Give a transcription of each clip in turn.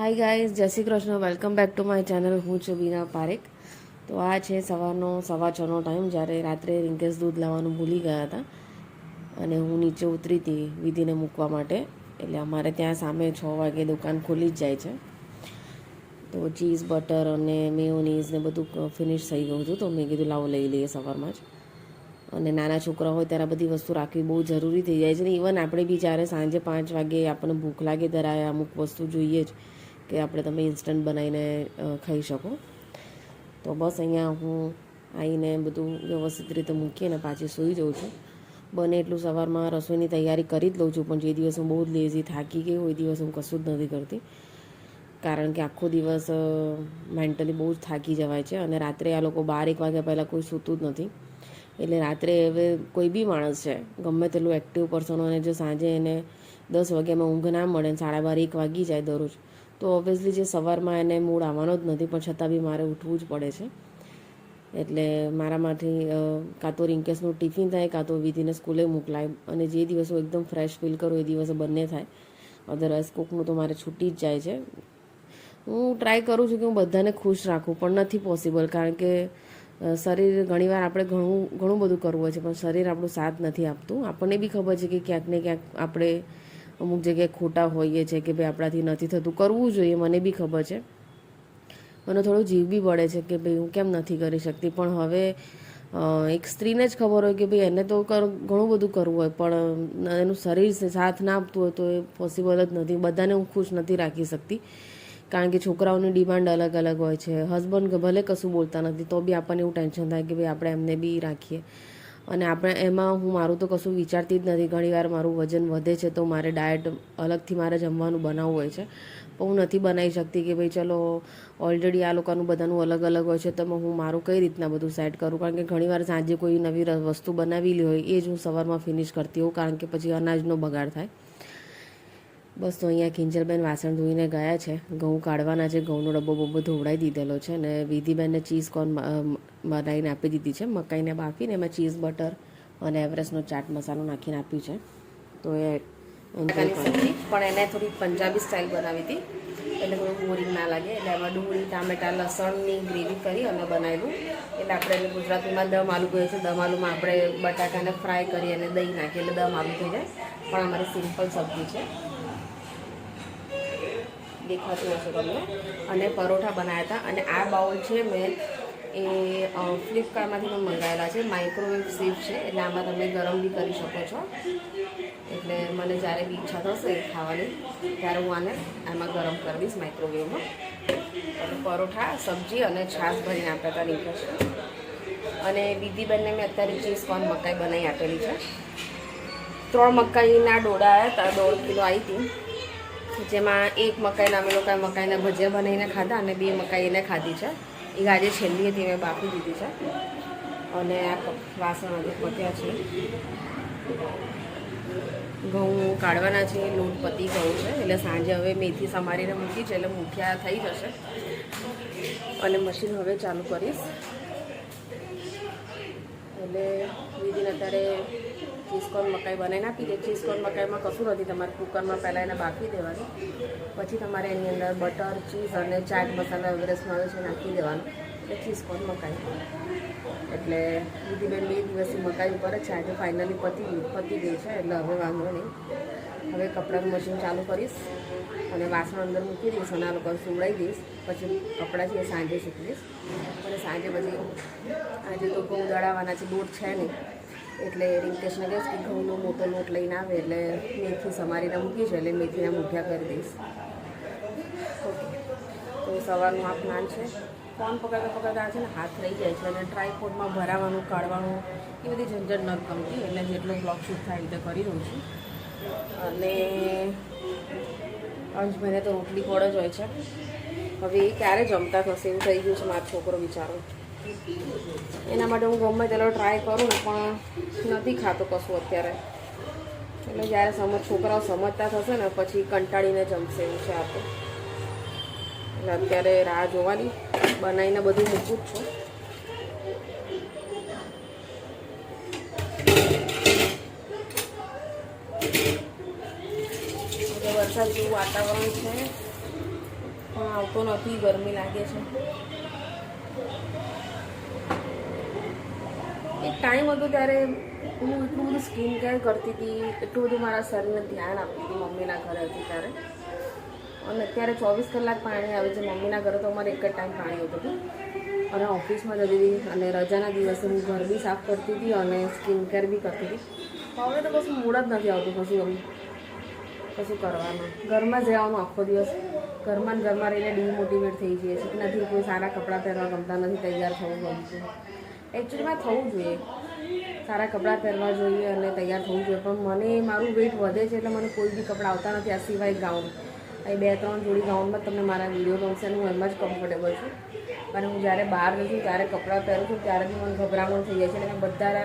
Hi guys Jai Shri Krishna. Welcome back to my channel હું છું બીના પારેખ. તો આ છે સવારનો, સવા છનો ટાઈમ જ્યારે રાત્રે રિંકેશ દૂધ લાવવાનું ભૂલી ગયા હતા. અને હું નીચે ઉતરી હતી વિધિને મૂકવા માટે. એટલે અમારે ત્યાં સામે છ વાગે દુકાન ખુલી જ જાય છે. તો ચીઝ બટર અને મેયોનીઝ ને બધું ફિનિશ થઈ ગયું હતું. તો મેં કીધું લાવો લઈ લઈએ સવારમાં જ. અને નાના છોકરા હોય ત્યારે બધી વસ્તુ રાખવી બહુ જરૂરી થઈ જાય છે ને. ઇવન આપણે બી જ્યારે સાંજે પાંચ વાગે આપણને ભૂખ લાગે ત્યારે અમુક વસ્તુ જોઈએ જ. કે આપણે તમે ઇન્સ્ટન્ટ બનાવીને ખાઈ શકો. તો બસ અહીંયા હું આવીને બધું વ્યવસ્થિત રીતે મૂકીને પાછી સૂઈ જાઉં છું. બને એટલું સવારમાં રસોઈની તૈયારી કરી જ લઉં છું, પણ જે દિવસ હું બહુ જ લેઝી થાકી ગઈ હોય એ દિવસ હું કશું જ નથી કરતી. કારણ કે આખો દિવસ મેન્ટલી બહુ જ થાકી જવાય છે અને રાત્રે આ લોકો બાર એક વાગ્યા પહેલાં કોઈ સૂતું જ નથી. એટલે રાત્રે હવે કોઈ બી માણસ છે, ગમે તેટલું એક્ટિવ પર્સન હોય જો સાંજે એને દસ વાગ્યામાં ઊંઘ ના મળે ને સાડા બાર એક વાગી જાય દરરોજ તો ઓબ્વિયસલી જે સવારમાં એને મૂડ આવવાનો જ નથી, પણ છતાં બી મારે ઉઠવું જ પડે છે. એટલે મારામાંથી કાં તો રિંકેશનું ટિફિન થાય, કાં તો વિધિને સ્કૂલે મોકલાય. અને જે દિવસ હું એકદમ ફ્રેશ ફીલ કરું, એ દિવસે બંને થાય. અધરવાઇઝ કોકનું તો મારે છૂટી જ જાય છે. હું ટ્રાય કરું છું કે હું બધાને ખુશ રાખું, પણ નથી પોસિબલ કારણ કે શરીર ઘણીવાર આપણે ઘણું ઘણું બધું કરવું હોય છે, પણ શરીર આપણું સાથ નથી આપતું. આપણને બી ખબર છે કે ક્યાંક ને ક્યાંક આપણે અમુક જગ્યાએ ખોટા હોઈએ છે કે ભાઈ આપણાથી નથી થતું. કરવું જોઈએ, મને બી ખબર છે. મને થોડું જીવ બી પડે છે કે ભાઈ હું કેમ નથી કરી શકતી. પણ હવે એક સ્ત્રીને જ ખબર હોય કે ભાઈ એને તો ઘણું બધું કરવું હોય. પણ એનું શરીર સાથ ના આપતું હોય તો એ પોસિબલ જ નથી. બધાને હું ખુશ નથી રાખી શકતી. કારણ કે છોકરાઓની ડિમાન્ડ અલગ અલગ હોય છે. હસબન્ડ ભલે કશું બોલતા નથી, તો બી આપણને એવું ટેન્શન થાય કે ભાઈ આપણે એમને બી રાખીએ. અને આપણે એમાં હું મારું તો કશું વિચારતી જ નથી. ઘણીવાર મારું વજન વધે છે તો મારે ડાયટ અલગથી મારે જમવાનું બનાવવું હોય છે. પણ હું નથી બનાવી શકતી કે ભાઈ ચલો ઓલરેડી આ લોકોનું બધાનું અલગ અલગ હોય છે, તો હું મારું કઈ રીતના બધું સેટ કરું? કારણ કે ઘણીવાર સાંજે કોઈ નવી વસ્તુ બનાવેલી હોય, એ જ હું સવારમાં ફિનિશ કરતી હોઉં, કારણ કે પછી અનાજનો બગાડ થાય. બસ તો અહીંયા કિંજલબેન વાસણ ધોઈને ગયા છે. ઘઉં કાઢવાના છે. ઘઉંનો ડબ્બો બબ્બો ધોવડાવી દીધેલો છે અને વિધિબેનને ચીઝ કોર્ન બનાવીને આપી દીધી છે. મકાઈને બાફીને એમાં ચીઝ બટર અને એવરેસ્ટનો ચાટ મસાલો નાખીને આપ્યું છે. તો એ પણ એને થોડી પંજાબી સ્ટાઇલ બનાવી હતી. એટલે થોડું બોરિંગ ના લાગે. એટલે એમાં ડુંગળી ટામેટા લસણની ગ્રેવી કરી અને બનાવ્યું. એટલે આપણે એને ગુજરાતીમાં દમ આલુ કહીએ છીએ દમ આલુમાં આપણે બટાકાને ફ્રાય કરી અને દહીં નાખીએ એટલે દમ આલુ થઈ જાય. પણ અમારી સિમ્પલ સબ્જી છે. દેખાતું હશે તમને. અને પરોઠા બનાવ્યા હતા. અને આ બાઉલ છે મેં એ ફ્લિપકાર્ટમાંથી મેં મંગાવેલા છે. માઇક્રોવેવ સેફ છે. એટલે આમાં તમે ગરમ બી કરી શકો છો. એટલે મને જ્યારે બી ઈચ્છા થશે ખાવાની, ત્યારે હું આને આમાં ગરમ કરી દઈશ માઇક્રોવેવમાં પરોઠા, સબ્જી અને છાશ ભરીને આપ્યા હતા નીકળશે અને વિધિબેનને મેં અત્યારે ચીઝ કોર્ન મકાઈ બનાવી આપેલી છે. ત્રણ મકાઈના ડોડા આવ્યા હતા. દોઢ કિલો આવી હતી જેમાં એક મકાઈ અમે લોકોએ મકાઈના ભજીયા બનાવીને ખાધા અને બે મકાઈ એને ખાધી છે. એ આજે છેલ્લી હતી, મેં બાફી દીધી છે. અને આ વાસણ હજી પત્યા છે. ઘઉં કાઢવાના છે, લોટ પતી ગયું છે. એટલે સાંજે હવે મેથી સમારીને મૂકી છે, એટલે મૂક્યા થઈ જશે. અને મશીન હવે ચાલુ કરીશ. એટલે બીજીને અત્યારે ચીઝકોર્ન મકાઈ બનાવીને આપી દે ચીઝકોર્ન મકાઈમાં કશું નથી. તમારે કુકરમાં પહેલાં એને બાફી દેવાનું. પછી તમારે એની અંદર બટર, ચીઝ અને ચાટ મસાલા વગેરે આવે છે નાખી દેવાનું. એટલે ચીઝકોર્ન મકાઈ. એટલે વિધિબેન બે દિવસથી મકાઈ ઉપર જ છે. આજે ફાઇનલી પતી ગયું. પતી ગઈ છે. એટલે હવે વાંધો નહીં. હવે કપડાનું મશીન ચાલુ કરીશ અને વાસણ અંદર મૂકી દઈશ અને આ લોકોને સુવડાવી દઈશ. પછી કપડાં છે સાંજે શીખવીશ અને સાંજે પછી આજે તો બહુ દળાવવાના છે. દૂર છે નહીં. એટલે રિંકેશને કહીશ કે ઘઉંનો મોટો લોટ લઈને આવે એટલે મેથી સમારીને મૂકી જ એટલે મેથીના મૂઠ્યા કરી દઈશ. ઓકે. તો સવારનું આ પ્લાન છે. ફોન પકડતા પકડતા છે ને હાથ રહી જાય છે અને ટ્રાયપોડમાં ભરાવાનું, કાઢવાનું એ બધી ઝંઝટ ન ગમતી એટલે જેટલો બ્લોગ શૂટ થાય રીતે કરી દઉં છું. અને અંશ મહિને તો રોટલી પડ જ હોય છે. હવે એ ક્યારે જમતા થશે એવું થઈ ગયું છે મારો છોકરો બિચારો એના માટે હું ગમે તેલો ટ્રાય કરું પણ નથી ખાતો કશું અત્યારે. એટલે જ્યારે સમજ, છોકરાઓ સમજતા થશે ને પછી કંટાળીને જમશે એવું છે આ તો. એટલે અત્યારે રાહ જોવાની, બનાવીને બધું મૂકું જ છું. વરસાદ જેવું વાતાવરણ છે. આવતો નથી, ગરમી લાગે છે. એક ટાઈમ હતો ત્યારે હું એટલું બધું સ્કિન કેર કરતી હતી, એટલું બધું મારા શરીરને ધ્યાન આપતી હતી મમ્મીના ઘરે હતી ત્યારે. અને અત્યારે ચોવીસ કલાક પાણી આવે છે, મમ્મીના ઘરે તો અમારે એક જ ટાઈમ પાણી આવતું હતું. અને ઓફિસમાં જતી હતી અને રજાના દિવસે હું ઘર બી સાફ કરતી હતી અને સ્કિન કેર બી કરતી હતી. હવે તો કશું મૂડ જ નથી આવતું, કશું એમ કશું કરવાનું. ઘરમાં જ રહેવાનું આખો દિવસ. ઘરમાં ઘરમાં રહીને ડિમોટિવેટ થઈ જઈએ છીએ નથી, કોઈ સારા કપડાં પહેરવા ગમતા નથી, તૈયાર થવું ગમતું. એકચ્યુઅલીમાં થવું જોઈએ. સારા કપડાં પહેરવા જોઈએ અને તૈયાર થવું જોઈએ. પણ મને મારું વેઇટ વધે છે એટલે મને કોઈ બી કપડાં આવતા નથી. આ સિવાય ગાઉન અહીં બે ત્રણ જોડી ગાઉનમાં તમને મારા વીડિયો ગમશે અને હું એમાં જ કમ્ફર્ટેબલ છું. અને હું જ્યારે બહાર જઉં ત્યારે કપડાં પહેરું છું, ત્યારે બી મને ગભરામણ થઈ જાય છે. અને બધા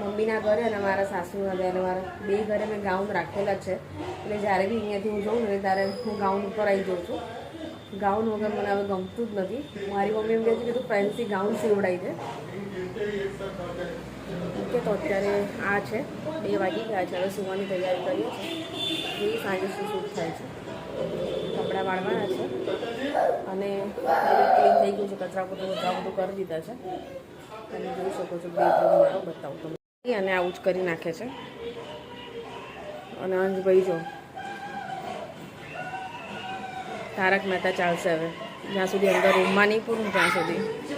મમ્મીના ઘરે અને મારા સાસુના ઘરે મારા બે ઘરે મેં ગાઉન રાખેલા છે. એટલે જ્યારે બી અહીંયાથી હું જાઉં ને ત્યારે હું ગાઉન ઉપર આવી જાઉં છું. ગાઉન વગર મને હવે ગમતું જ નથી. મારી મમ્મી એમ કહે છે કે તું ફેન્સી ગાઉન સીવડાવી છે ઓકે તો અત્યારે આ છે. બે વાગી ગયા છે. હવે સુવાની તૈયારી કરીએ છીએ. એ સાંજે શું શૂટ થાય છે. કપડાં વાળવાના છે. અને ક્લીન થઈ ગયું છે. કચરા બધું બધા બધું કરી દીધા છે. તમે જોઈ શકો છો બેડરૂમ મારો બતાવું તમને. અને આવું જ કરી નાખે છે. અને અંજભાઈ જો, તારક મહેતા ચાલશે હવે. જ્યાં સુધી અંદર રૂમમાં નહીં પૂરું, ત્યાં સુધી.